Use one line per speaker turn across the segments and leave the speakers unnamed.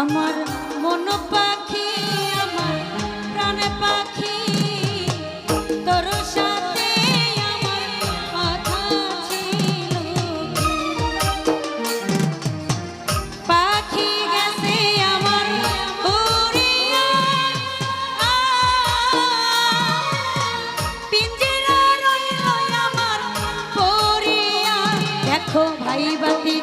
আমার মন পাখি, আমার প্রাণ পাখি। তোর সাথে আমার কথা ছিল। পাখি গেছে আমার উড়িয়া পিঞ্জরা রইল আমার পড়িয়া দেখো ভাই বাতি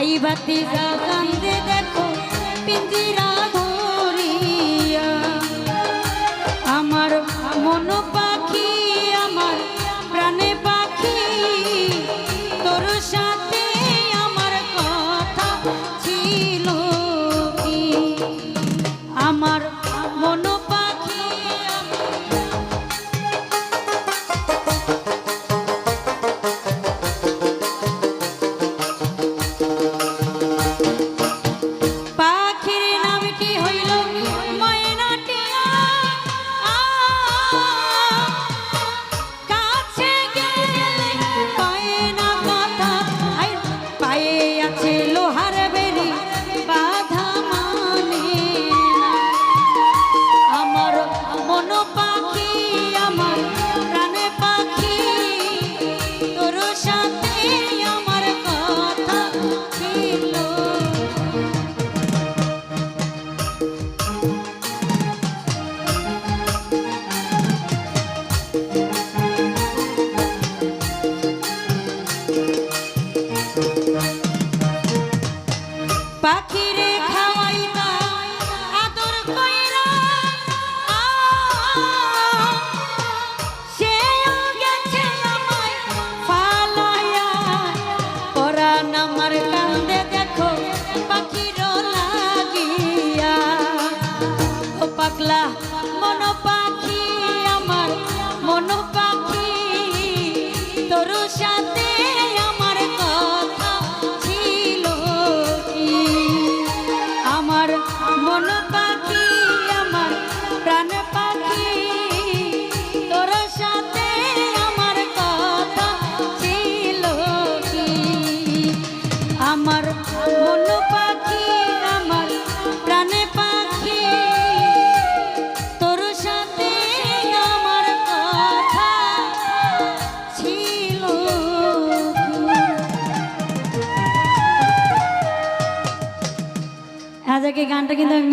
ভাই বাতি কান্দে দেখো পিঞ্জিরা ঘুরিয়া আমার মন পাখি আমার প্রাণে পাখি তোর সাথে আমার যাক এই গানটা কিন্তু আমি